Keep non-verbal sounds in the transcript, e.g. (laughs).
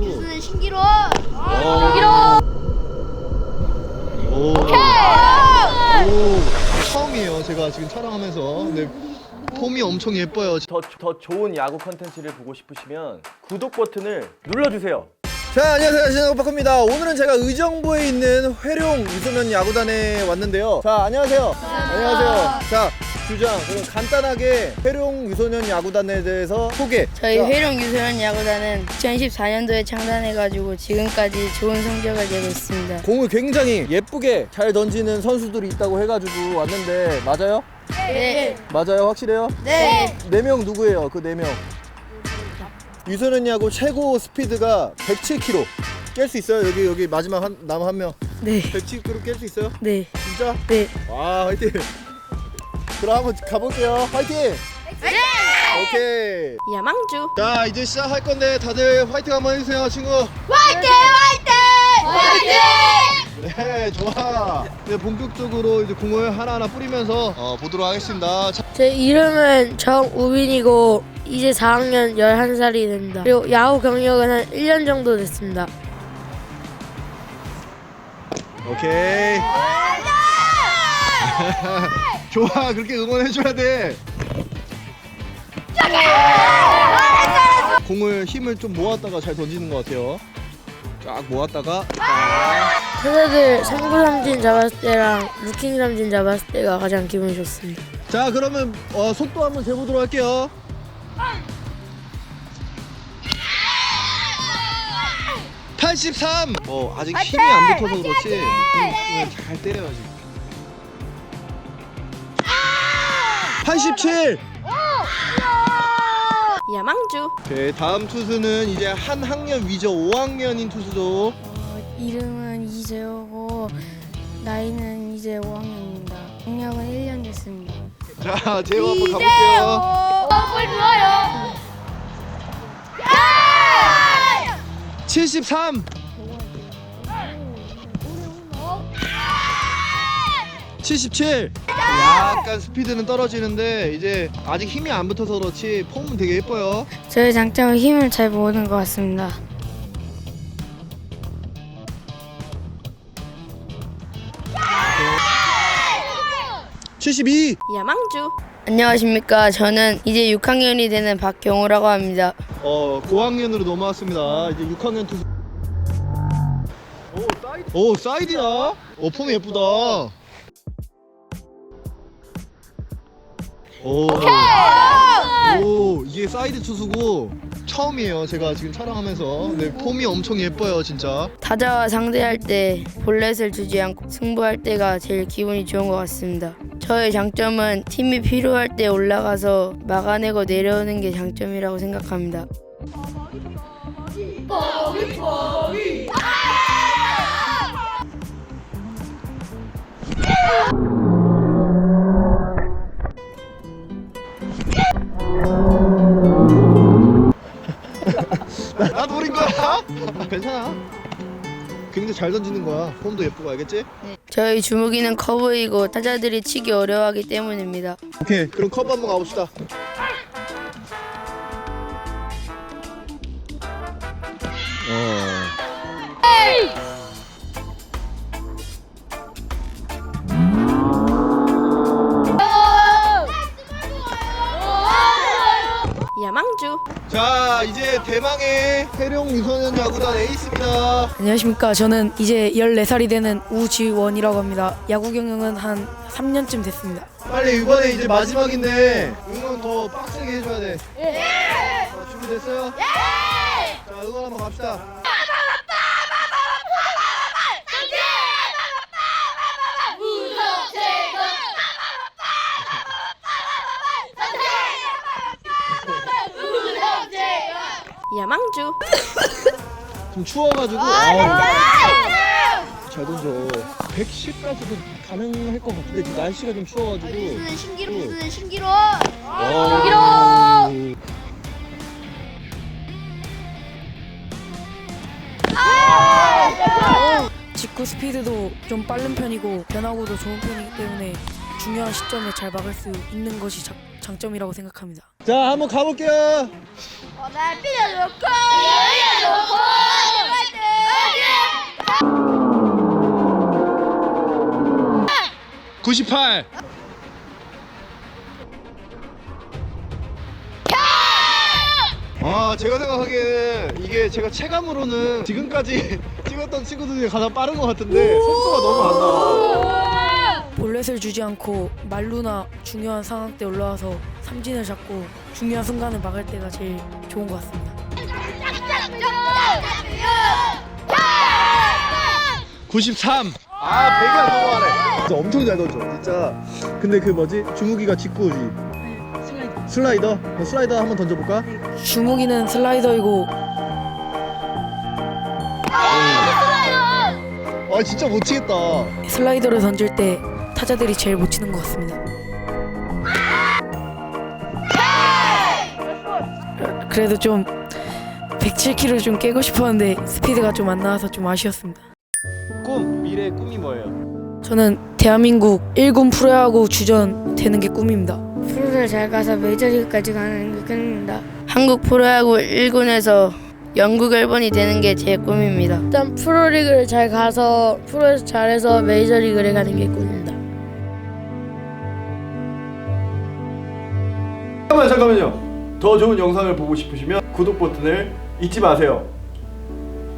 뉴스는 신기로. 어. 오. 오. 처음이에요. 제가 지금 촬영하면서. 근데 폼이 엄청 예뻐요. 더, 더 좋은 야구 컨텐츠를 보고 싶으시면 구독 버튼을 눌러주세요. 자, 안녕하세요. 신하고 박입니다 오늘은 제가 의정부에 있는 회룡 유소년 야구단에 왔는데요. 자, 안녕하세요. 안녕하세요. 자, 주장, 그럼 간단하게 회룡 유소년 야구단에 대해서 소개. 저희 자, 회룡 유소년 야구단은 2014년도에 창단해가지고 지금까지 좋은 성적을 내고 있습니다. 공을 굉장히 예쁘게 잘 던지는 선수들이 있다고 해가지고 왔는데 맞아요? 네. 맞아요? 확실해요? 네. 네 명 누구예요? 그 네 명. 유소년 야구 최고 스피드가 107km. 깰 수 있어요? 여기 여기 마지막 한 남은 한 명. 네. 107km 깰 수 있어요? 네. 진짜? 네. 와 화이팅. 그럼 한번 가볼게요. 화이팅. 오케이. 야망주. 자 이제 시작할 건데 다들 화이팅 한번 해주세요 친구. 화이팅 화이팅 화이팅. 네 좋아. 이제 본격적으로 이제 공을 하나하나 뿌리면서 어, 보도록 하겠습니다. 자, 제 이름은 정우빈이고 이제 4학년 11살이 됩니다. 그리고 야구 경력은 한 1년 정도 됐습니다. 오케이. (laughs) 좋아 그렇게 응원해줘야 돼. 공을 힘을 좀 모았다가 잘 던지는 것 같아요. 쫙 모았다가 타자들 3구 삼진 잡았을 때랑 루킹 삼진 잡았을 때가 가장 기분이 좋습니다. 자 그러면 어, 속도 한번 재보도록 할게요. (83) 어 아직 힘이 안 붙어서 그렇지 응, 잘 때려야지 (87) 야망주. 오케이 다음 투수는 이제 한 학년 위죠 5학년인 투수죠 어, 이름은 이재호고 나이는 이제 5학년입니다. 경력은 1년 됐습니다. 자 제호 한번 가볼게요 볼 좋아요. 73 77 약간 스피드는 떨어지는데 이제 아직 힘이 안 붙어서 그렇지 폼은 되게 예뻐요 저의 장점은 힘을 잘 모으는 것 같습니다. 72 야망주. 안녕하십니까. 저는 이제 6학년이 되는 박경호라고 합니다. 어 고학년으로 넘어왔습니다 이제 6학년 투수 오 사이드 오 사이드야 오 폼이 예쁘다 오, 오 이게 사이드 투수고 처음이에요. 제가 지금 촬영하면서. 근데 폼이 엄청 예뻐요 진짜. 타자와 상대할 때 볼넷을 주지 않고 승부할 때가 제일 기분이 좋은 것 같습니다. 저의 장점은 팀이 필요할 때 올라가서 막아내고 내려오는 게 장점이라고 생각합니다. 나 노린 거야? (laughs) 괜찮아 굉장히 잘 던지는 거야 폼도 예쁘고 알겠지? 저희 주무기는 커 보이고 타자들이 치기 어려워하기 때문입니다. 오케이 그럼 컵 한번 가봅시다 어. 야망주. 자 이제 대망의 해룡 유소년 야구단 에이스입니다 안녕하십니까. 저는 이제 14살이 되는 우지원이라고 합니다. 야구 경력은 한 3년쯤 됐습니다. 빨리 이번에 이제 마지막인데 응원 더 빡세게 해줘야 돼 자, 준비됐어요? 자 응원 한번 갑시다 야망주. 좀 추워가지고 아, 잘 던져 110까지도 가능할 것 같은데 지금 날씨가 좀 추워가지고 뉴스는 신기로. 뉴스는 신기로. 와. 직구 스피드도 좀 빠른 편이고 변화구도 좋은 편이기 때문에 중요한 시점에 잘 막을 수 있는 것이 장, 장점이라고 생각합니다. 자 한번 가볼게요. 날 빌려 놓고 빌려 놓고 화이팅 98 아 제가 생각하기에는 이게 제가 체감으로는 지금까지 (laughs) 찍었던 친구들 중에 가장 빠른 것 같은데 속도가 너무 안 나와 볼넷을 주지 않고 말루나 중요한 상황 때 올라와서 삼진을 잡고 중요한 순간을 막을 때가 제일 좋은 것 같습니다. 93 아, 배가 넘어가네. 진짜 엄청 잘 던져. 진짜. 근데 그 뭐지? 주무기가 직구지. 슬라이더. 슬라이더? 그럼 슬라이더 한번 던져볼까? 주무기는 슬라이더이고 아, 진짜 못 치겠다. 슬라이더를 던질 때 타자들이 제일 못 치는 것 같습니다. 그래도 좀 107kg 좀 깨고 싶었는데 스피드가 좀 안 나와서 좀 아쉬웠습니다. 꿈, 미래의 꿈이 뭐예요? 저는 대한민국 1군 프로야구 주전 되는 게 꿈입니다. 프로를 잘 가서 메이저리그까지 가는 게 꿈입니다. 한국 프로야구 1군에서 영국 1번이 되는 게 제 꿈입니다. 일단 프로리그를 잘 가서 프로에서 잘해서 메이저리그를 가는 게 꿈입니다. 잠깐만요. 더 좋은 영상을 보고 싶으시면 구독 버튼을 잊지 마세요.